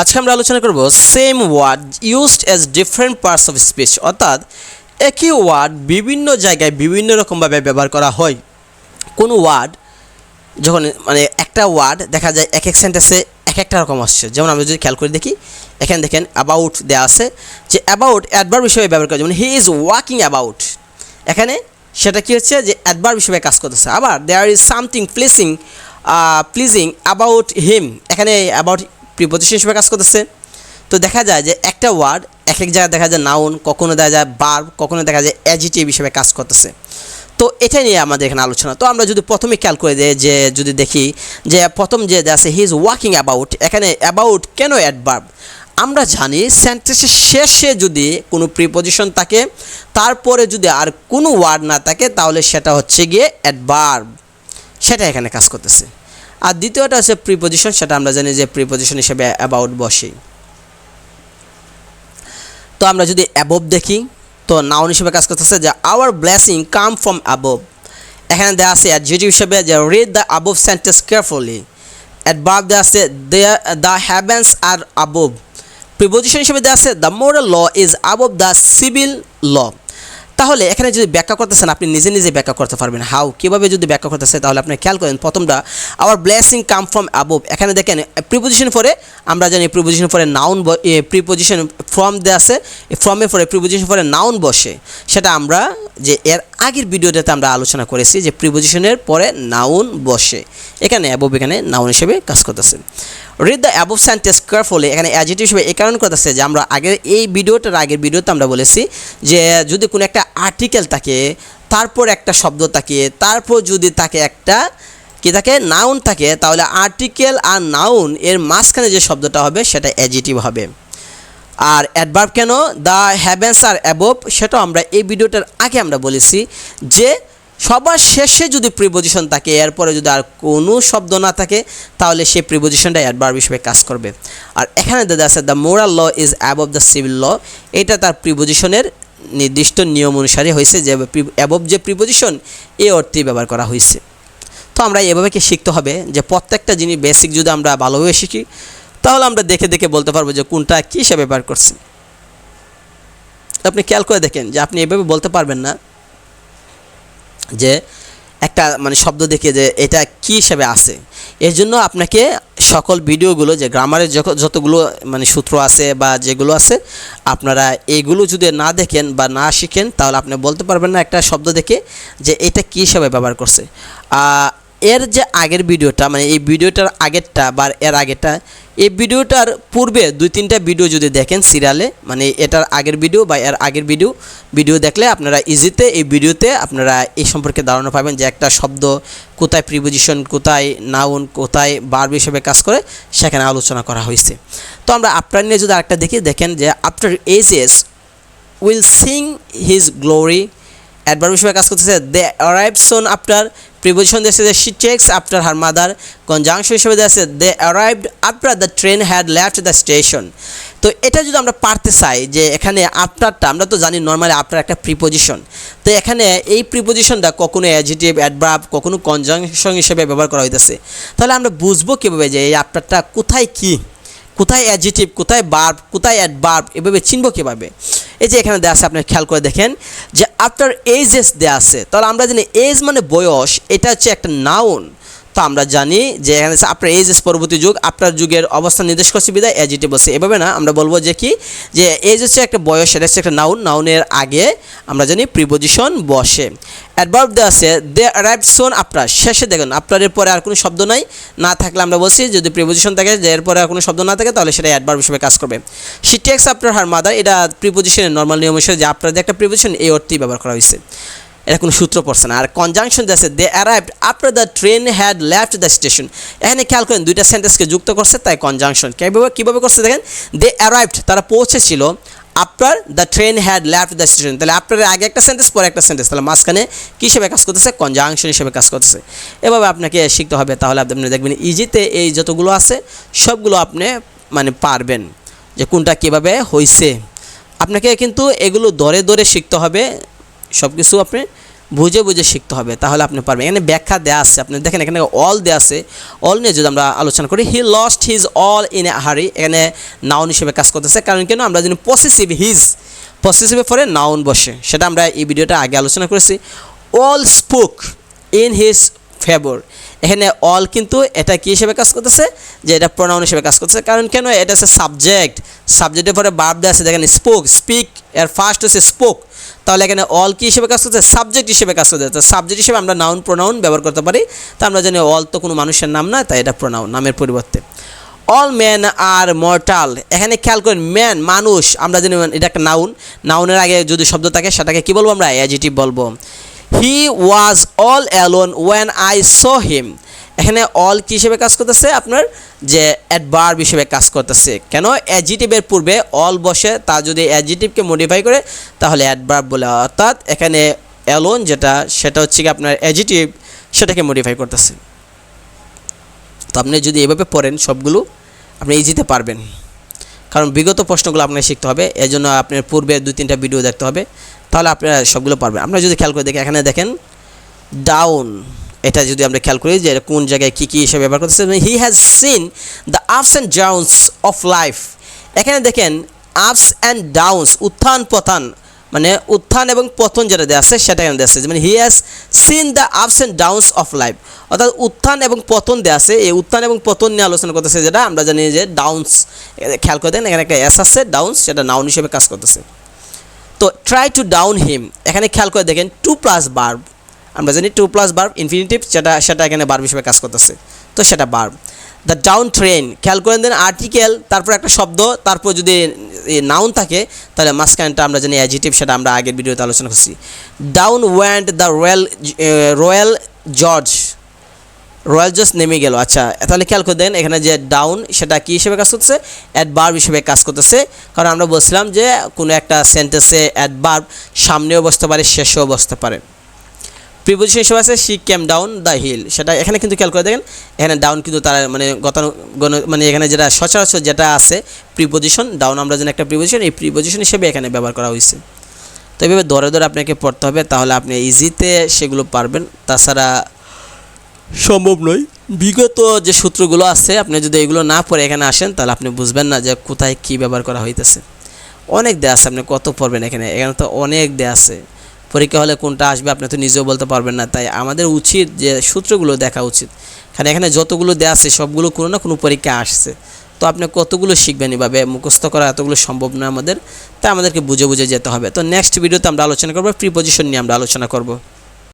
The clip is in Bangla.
আজকে আমরা আলোচনা করব same word used as different parts of speech অর্থাৎ একই ওয়ার্ড বিভিন্ন জায়গায় বিভিন্ন রকমভাবে ব্যবহার করা হয়। কোনো ওয়ার্ড যখন মানে একটা ওয়ার্ড দেখা যায় এক এক সেন্টেন্সে এক একটা রকম আসছে। যেমন আমরা যদি খেয়াল করে দেখি, এখানে দেখেন অ্যাবাউট দেওয়া আছে যে অ্যাবাউট অ্যাডভার্ব হিসেবে ব্যবহার করা, যেমন হি ইজ ওয়াকিং অ্যাবাউট এখানে সেটা কি হচ্ছে যে অ্যাডভার্ব হিসেবে কাজ করতেছে। আবার there is something placing pleasing about him এখানে অ্যাবাউট প্রিপোজিশন হিসেবে কাজ করতেছে। তো দেখা যায় যে একটা ওয়ার্ড এক এক জায়গায় দেখা যায় নাউন কখনো দেখা যায় বার কখনো দেখা যায় অ্যাজিটিভ হিসেবে কাজ করতেছে। তো এটা নিয়ে আমাদের এখানে আলোচনা। তো আমরা যদি প্রথমে খেয়াল করে দিই যে যদি দেখি যে প্রথম যে আছে হি ইজ ওয়াকিং অ্যাবাউট এখানে অ্যাবাউট কেন অ্যাডভার্ব আমরা জানি সেন্টেন্সের শেষে যদি কোনো প্রিপোজিশন থাকে, তারপরে যদি আর কোনো ওয়ার্ড না থাকে, তাহলে সেটা হচ্ছে গিয়ে অ্যাডভার্ব সেটা এখানে কাজ করতেছে। আর দ্বিতীয়টা হচ্ছে প্রিপোজিশন সেটা আমরা জানি যে প্রিপোজিশন হিসেবে অ্যাবাউট বসে তো আমরা যদি অ্যাবভ দেখি, তো নাউন হিসেবে কাজ করতেছে যে our blessing come from above এখানে দেওয়া আছে অ্যাডজেটিভ হিসেবে যে read the above sentence carefully adverb দেওয়া আছে the the heavens are above preposition হিসেবে দেওয়া আছে the moral law is above the civil law তাহলে এখানে যদি ব্যাখ্যা করতেছেন, আপনি নিজে নিজে ব্যাখ্যা করতে পারবেন। হাউ কীভাবে যদি ব্যাখ্যা করতেছে, তাহলে আপনি খেয়াল করেন, প্রথমটা our blessing come from above এখানে দেখেন প্রিপোজিশন পরে আমরা জানি প্রিপোজিশন পরে নাউন প্রিপোজিশন ফ্রম দেওয়া আছে ফ্রমের পরে প্রিপোজিশন পরে নাউন বসে। সেটা আমরা যে এর আগের ভিডিওটাতে আমরা আলোচনা করেছি যে প্রিপোজিশনের পরে নাউন বসে। এখানে অ্যাবভ এখানে নাউন হিসেবে কাজ করতেছে। Read the above sentence carefully এখানে অ্যাজিটিভ হিসেবে এই কারণ করতেছে যে আমরা আগের এই ভিডিওটার আগের ভিডিওতে আমরা বলেছি যে যদি কোনো একটা আর্টিকেল থাকে, তারপর একটা শব্দ থাকে, তারপর যদি তাকে একটা কি থাকে? নাউন থাকে, তাহলে আর্টিকেল আর নাউন এর মাঝখানে যে শব্দটা হবে, সেটা অ্যাজিটিভ হবে। আর অ্যাডভার্ব কেন? দ্য হ্যাভেন্স আর অ্যাবভ সেটাও আমরা এই ভিডিওটার আগে আমরা বলেছি যে সবার শেষে যদি প্রিপোজিশন থাকে, এরপরে যদি আর কোনো শব্দ না থাকে, তাহলে সেই প্রিপোজিশনটা অ্যাডভার্ব হিসেবে কাজ করবে। আর এখানে দাদা আছে the moral law is above the civil law এটা তার প্রিপোজিশনের নির্দিষ্ট নিয়ম অনুসারে হয়েছে, যে অ্যাবভ যে প্রিপোজিশন এ অর্থেই ব্যবহার করা হয়েছে। তো আমরা এভাবে কি শিখতে হবে? যে প্রত্যেকটা জিনিস বেসিক যদি আমরা ভালোভাবে শিখি, তাহলে আমরা দেখে দেখে বলতে পারব যে কোনটা কী হিসেবে ব্যবহার করছে আপনি খেয়াল করে দেখেন যে আপনি এভাবে বলতে পারবেন না। যে একটা মানে শব্দ দেখে যে এটা কি হিসাবে আছে। এর জন্য আপনাকে সকল ভিডিওগুলো, যে গ্রামারের যতগুলো মানে সূত্র আছে বা যেগুলো আছে, আপনারা এগুলো যদি না দেখেন বা না শিখেন, তাহলে আপনি বলতে পারবেন না একটা শব্দ দেখে যে এটা কী হিসাবে ব্যবহার করছে। এর যে আগের ভিডিওটা মানে এই ভিডিওটার আগেরটা বা এর আগেরটা, এই ভিডিওটার পূর্বে দুই তিনটা ভিডিও যদি দেখেন সিরিয়ালে মানে এটার আগের ভিডিও বা এর আগের ভিডিও ভিডিও দেখলে আপনারা ইজিতে এই ভিডিওতে আপনারা এই সম্পর্কে ধারণা পাবেন যে একটা শব্দ কোথায় প্রিপোজিশন কোথায় নাউন কোথায় বার্ব হিসেবে কাজ করে, সেখানে আলোচনা করা হয়েছে। তো আমরা আপনার নিয়ে যদি আরেকটা দেখি, দেখেন যে after ages will sing his glory adverb হিসেবে কাজ করতেছে they arrive soon after preposition দিয়েছে যে she checks after her mother conjunction হিসেবে দিয়েছে they arrived after the train had left the station তো এটা যদি আমরা পারতে চাই যে এখানে আফটারটা আমরা তো জানি নর্মালি আফটার একটা প্রিপোজিশন তো এখানে এই প্রিপোজিশনটা কখনো অ্যাজিটিভ অ্যাডভার্ব কখনো কনজাংশন হিসেবে ব্যবহার করা হইতেছে। তাহলে আমরা বুঝব কীভাবে যে এই আফটারটা কোথায় কী? কোথায় অ্যাজিটিভ কোথায় বার্ব কোথায় অ্যাডভার্ব এভাবে চিনব কীভাবে? এই যে এখানে দেওয়া আছে, আপনি খেয়াল করে দেখেন যে আফটার এজেস দেওয়া আছে, তাহলে আমরা জানি এজ মানে বয়স, এটা হচ্ছে একটা নাউন তো আমরা জানি যে এখানে আপনার এজ এস পরবর্তী যুগ আপনার যুগের অবস্থান নির্দেশ করছে বিদায় অ্যাজিটিভ বসে এভাবে না, আমরা বলব যে কি? যে এজ হচ্ছে একটা বয়স, এটা হচ্ছে একটা নাউন নাউনের আগে আমরা জানি প্রিপোজিশন বসে। অ্যাডভার্ব দেওয়া আছে দে অ্যারাইভ সোন আপনার, শেষে দেখুন, আপনার এর পরে আর কোনো শব্দ নাই, না থাকলে আমরা বলছি, যদি প্রিপোজিশন থাকে, যে এরপরে আর কোনো শব্দ না থাকে, তাহলে সেটা অ্যাডভার্ব হিসেবে কাজ করবে। সি টেক্স আপনার হার মাদার এটা প্রিপোজিশনের নর্মাল নিয়ম হিসেবে যে আপনার যে একটা প্রিপোজিশন এই অর্থেই ব্যবহার করা হয়েছে। এটা কোনো সূত্র পড়ছে না। আর কনজাংশন আছে they arrive after the train had left the station এখানে খেয়াল করেন, দুইটা সেন্টেন্সকে যুক্ত করছে, তাই কনজাংশন কীভাবে কীভাবে করছে দেখেন দে অ্যারাইভড তারা পৌঁছেছিল after the train had left the station তাহলে আফটার আগে একটা সেন্টেন্স পরে একটা সেন্টেন্স তাহলে মাঝখানে কী হিসেবে কাজ করতেছে? কনজাংশন হিসেবে কাজ করতেছে। এভাবে আপনাকে শিখতে হবে, তাহলে আপনি দেখবেন ইজিতে এই যতগুলো আছে, সবগুলো আপনি মানে পারবেন যে কোনটা কীভাবে হয়েছে আপনাকে কিন্তু এগুলো দরে দরে শিখতে হবে সব কিছু আপনি বুঝে বুঝে শিখতে হবে, তাহলে আপনি পারবেন। এখানে ব্যাখ্যা দেওয়া আছে, আপনি দেখেন এখানে অল দেওয়া আছে। অল নিয়ে যদি আমরা আলোচনা করি he lost his all in a hurry এখানে নাউন হিসেবে কাজ করতেছে, কারণ কেন? আমরা যদি পসেসিভ হিজ পসেসিভের পরে নাউন বসে। সেটা আমরা এই ভিডিওটা আগে আলোচনা করেছি। All spoke in his favour এখানে অল কিন্তু এটা কি হিসেবে কাজ করতেছে? যে এটা প্রোনাউন হিসেবে কাজ করতেছে। কারণ কেন? এটা হচ্ছে সাবজেক্ট সাবজেক্টের পরে বার্ব দেওয়া আছে, দেখেন স্পোক স্পিক এর ফার্স্ট হচ্ছে স্পোক তাহলে এখানে অল কি হিসেবে কাজ করছে? সাবজেক্ট হিসেবে কাজ করছে। তো সাবজেক্ট হিসেবে আমরা নাউন প্রোনাউন ব্যবহার করতে পারি। তা আমরা জানি অল তো কোনো মানুষের নাম না, তাই এটা প্রোনাউন নামের পরিবর্তে। অল ম্যান আর মর্টাল এখানে খেয়াল করেন ম্যান মানুষ, আমরা জানি এটা একটা নাউন নাউনের আগে যদি শব্দ থাকে, সেটাকে কি বলব আমরা? অ্যাজিটিভ বলব। He was all alone when I saw him এখানে অল কী হিসেবে কাজ করতেছে আপনার? যে অ্যাডভার্ব হিসেবে কাজ করতেছে। কেন? অ্যাজিটিভের পূর্বে অল বসে, তা যদি অ্যাজিটিভকে মডিফাই করে, তাহলে অ্যাডভার্ব বলে, অর্থাৎ এখানে অ্যালোন যেটা, সেটা হচ্ছে কি আপনার অ্যাজিটিভ সেটাকে মডিফাই করতেছে। তো আপনি যদি এভাবে পড়েন সবগুলো, আপনি ইজিতে পারবেন। কারণ বিগত প্রশ্নগুলো আপনাকে শিখতে হবে এই জন্য আপনার পূর্বে দুই, তিনটা ভিডিও দেখতে হবে, তাহলে আপনারা সবগুলো পারবেন। আপনারা যদি খেয়াল করে দেখেন এখানে দেখেন ডাউন এটা যদি আমরা খেয়াল করি যে কোন জায়গায় কী কী হিসেবে ব্যবহার করতেছে he has seen the ups and downs of life এখানে দেখেন আপস অ্যান্ড ডাউনস উত্থান পতন মানে উত্থান এবং পতন যেটা দেওয়া আছে সেটা এখানে দেওয়া মানে he has seen the ups and downs of life অর্থাৎ উত্থান এবং পতন দেওয়া আছে। এই উত্থান এবং পতন নিয়ে আলোচনা করতেছে যেটা, আমরা জানি যে ডাউনস খেয়াল করে দেন এখানে একটা এস আছে ডাউনস সেটা নাউন হিসেবে কাজ করতেছে। তো ট্রাই টু ডাউন হিম এখানে খেয়াল করে দেখেন টু প্লাস বার্ব আমরা জানি টু প্লাস বার্ব ইনফিনিটিভ সেটা সেটা এখানে বার্ব হিসেবে কাজ করতেছে। তো সেটা বার্ব দ্য ডাউন ট্রেন খেয়াল করেন দেন আর্টিকেল তারপর একটা শব্দ, তারপর যদি নাউন থাকে, তাহলে মাঝখানটা আমরা জানি অ্যাজিটিভ সেটা আমরা আগের ভিডিওতে আলোচনা করছি। Down went the royal royal George royal George নেমে গেল আচ্ছা তাহলে খেয়াল করে দেন, এখানে যে ডাউন সেটা কি হিসেবে কাজ করতেছে? অ্যাডভার্ব হিসেবে কাজ করতেছে। কারণ আমরা বলছিলাম যে কোনো একটা সেন্টেন্সে অ্যাডভার্ব সামনেও বসতে পারে, শেষেও বসতে পারে। প্রিপোজিশন হিসেবে আছে she came down the hill সেটা এখানে কিন্তু খেয়াল করে দেখেন, এখানে ডাউন কিন্তু তার মানে গতানুগণ মানে এখানে যেটা সচরাচর যেটা আছে প্রিপোজিশন ডাউন আমরা জানি একটা প্রিপোজিশন এই প্রিপোজিশন হিসেবে এখানে ব্যবহার করা হয়েছে। তো এইভাবে ধরে ধরে আপনাকে পড়তে হবে, তাহলে আপনি ইজিতে সেগুলো পারবেন। তাছাড়া সম্ভব নয়। বিগত যে সূত্রগুলো আছে, আপনি যদি এগুলো না পড়ে এখানে আসেন, তাহলে আপনি বুঝবেন না যে কোথায় কী ব্যবহার করা হইতেছে। অনেক দেয়া আছে, আপনি কত পড়বেন এখানে। এখানে তো অনেক দেয়া আছে। পরীক্ষা হলে কোনটা আসবে আপনি তো নিজেও বলতে পারবেন না। তাই আমাদের উচিত যে সূত্রগুলো দেখা উচিত। কারণ এখানে যতগুলো দেওয়া আছে, সবগুলো কোনো না কোনো পরীক্ষা আসছে। তো আপনি কতগুলো শিখবেন এভাবে? মুখস্থ করা এতগুলো সম্ভব না আমাদের। তাই আমাদেরকে বুঝে বুঝে যেতে হবে। তো নেক্সট ভিডিওতে আমরা আলোচনা করব প্রিপোজিশন নিয়ে আমরা আলোচনা করব।